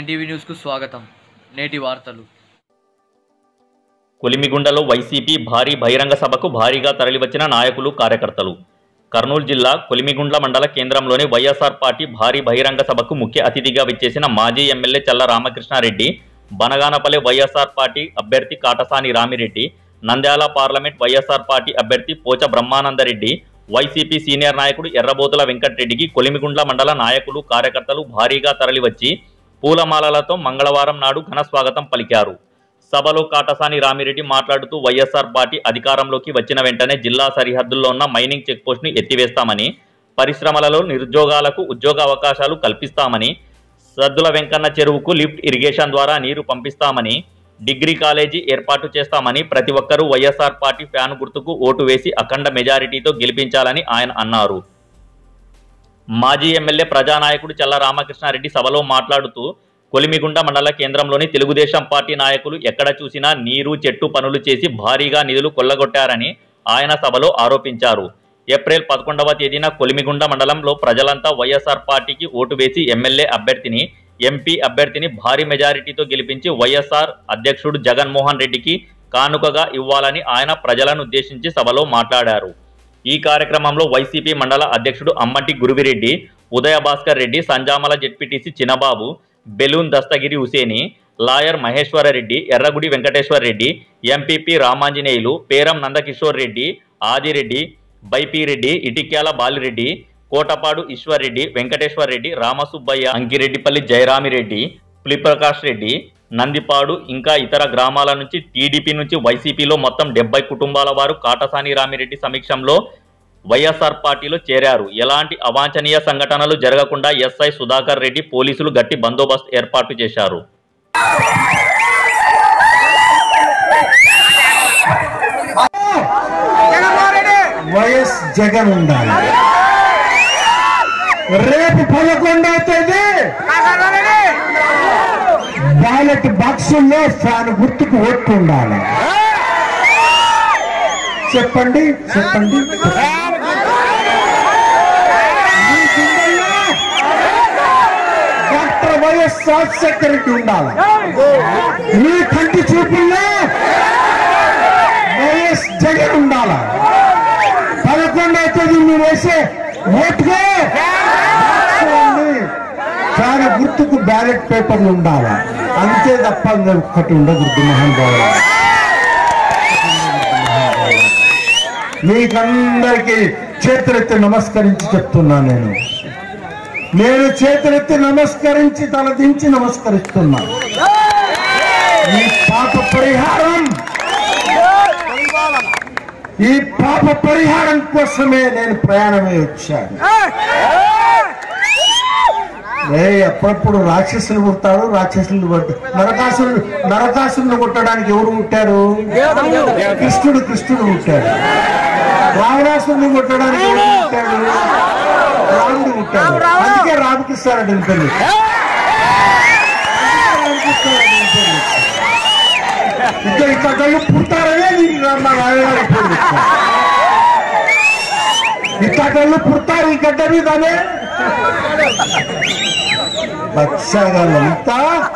NTV న్యూస్కు స్వాగతం. నేటి వార్తలు. కొలిమిగుండలో వైసీపీ భారీ బహిరంగ సభకు భారీగా తరలివచ్చిన నాయకులు కార్యకర్తలు. కర్నూలు జిల్లా కొలిమిగుండ్ల మండల కేంద్రంలోని వైఎస్ఆర్ పార్టీ భారీ బహిరంగ సభకు ముఖ్య అతిథిగా విచ్చేసిన మాజీ ఎమ్మెల్యే చల్ల రామకృష్ణారెడ్డి బనగానపల్లి వైఎస్ఆర్ పార్టీ అభ్యర్థి Katasani Ramireddy Nandyal parliament YSR party అభ్యర్థి పోచ బ్రహ్మానందరెడ్డి వైసీపీ సీనియర్ నాయకుడు ఎర్రబోతుల వెంకటరెడ్డికి కొలిమిగుండ్ల మండల నాయకులు కార్యకర్తలు భారీగా తరలివచ్చి పూలమాలలతో మంగళవారం నాడు ఘన స్వాగతం పలికారు. సభలో కాటసాని రామిరెడ్డి మాట్లాడుతూ వైఎస్ఆర్ పార్టీ అధికారంలోకి వచ్చిన వెంటనే జిల్లా సరిహద్దుల్లో ఉన్న మైనింగ్ చెక్పోస్ట్ని ఎత్తివేస్తామని పరిశ్రమలలో నిరుద్యోగాలకు ఉద్యోగ అవకాశాలు కల్పిస్తామని సద్దుల వెంకన్న చెరువుకు లిఫ్ట్ ఇరిగేషన్ ద్వారా నీరు పంపిస్తామని డిగ్రీ కాలేజీ ఏర్పాటు చేస్తామని ప్రతి ఒక్కరూ వైఎస్ఆర్ పార్టీ ఫ్యాన్ గుర్తుకు ఓటు వేసి అఖండ మెజారిటీతో గెలిపించాలని ఆయన అన్నారు. మాజీ ఎమ్మెల్యే ప్రజానాయకుడు చల్ల రామకృష్ణారెడ్డి సభలో మాట్లాడుతూ కొలిమిగుండ మండల కేంద్రంలోని తెలుగుదేశం పార్టీ నాయకులు ఎక్కడ చూసినా నీరు చెట్టు పనులు చేసి భారీగా నిధులు కొల్లగొట్టారని ఆయన సభలో ఆరోపించారు. ఏప్రిల్ పదకొండవ తేదీన కొలిమిగుండ మండలంలో ప్రజలంతా వైఎస్ఆర్ పార్టీకి ఓటు వేసి ఎమ్మెల్యే అభ్యర్థిని ఎంపీ అభ్యర్థిని భారీ మెజారిటీతో గెలిపించి వైఎస్ఆర్ అధ్యక్షుడు జగన్మోహన్ రెడ్డికి కానుకగా ఇవ్వాలని ఆయన ప్రజలను ఉద్దేశించి సభలో మాట్లాడారు. ఈ కార్యక్రమంలో వైసీపీ మండల అధ్యక్షుడు అమ్మంటి గురువిరెడ్డి ఉదయ భాస్కర్ రెడ్డి సంజామల జెడ్పీటీసీ చినబాబు బెలూన్ దస్తగిరి హుసేని లాయర్ మహేశ్వరరెడ్డి ఎర్రగుడి వెంకటేశ్వర రెడ్డి ఎంపీపీ రామాంజనేయులు పేరం నందకిషోర్ రెడ్డి ఆదిరెడ్డి బైపీరెడ్డి ఇటిక్యాల బాలిరెడ్డి కోటపాడు ఈశ్వర్రెడ్డి వెంకటేశ్వర రెడ్డి రామసుబ్బయ్య అంకిరెడ్డిపల్లి జయరామిరెడ్డి పులిప్రకాష్ రెడ్డి నందిపాడు ఇంకా ఇతర గ్రామాల నుంచి టీడీపీ నుంచి వైసీపీలో మొత్తం డెబ్బై కుటుంబాల వారు కాటసాని రామిరెడ్డి సమీక్షంలో వైఎస్ఆర్ పార్టీలో చేరారు. ఎలాంటి అవాంఛనీయ సంఘటనలు జరగకుండా ఎస్ఐ సుధాకర్ రెడ్డి పోలీసులు గట్టి బందోబస్తు ఏర్పాటు చేశారు. వైఎస్ జగన్ ఉండాలి. రేపు పదకొండవ తేదీ. బ్యాలెట్ బాక్సుల్లో ఫ్యాన్ గుర్తుకు ఓట్లు ఉండాలి చెప్పండి చెప్పండి. మీ గుండెల్లో డాక్టర్ వైఎస్ రాజశేఖర రెడ్డి ఉండాలి. మీ కంటి చూపుల్లో వైఎస్ జగన్ ఉండాలి. పదకొండవ తేదీ మీరు వేసే ఓటుగా చాలా గుర్తుకు బ్యాలెట్ పేపర్లు ఉండాలా? అంతే తప్ప ఒక్కటి ఉండకూడదు మహానుభావులు మీకందరికీ చేతులెత్తి నమస్కరించి చెప్తున్నా నేను. నేను చేతులెత్తి నమస్కరించి తలదించి నమస్కరిస్తున్నా. ఈ పాప పరిహారం ఈ పాప పరిహారం కోసమే నేను ప్రయాణమై వచ్చాను. ఏ ఎప్పుడప్పుడు రాక్షసులు పుడతారు రాక్షసులు నరకాసురుడు నరకాసురుని కొట్టడానికి ఎవరు పుట్టారు? కృష్ణుడు కృష్ణుడు పుట్టాడు. రావణాసురుని కొట్టడానికి ఎవరు పుట్టాడు. రాముడు పుట్టాడు అందుకే రామకృష్ణారెడ్డి పెట్టారు. ఇంకా ఇక్కడ నీకు రామ రాయగారి. ఇక్కడ కళ్ళు పుడతారు ఈ గడ్డ 박사가 넘다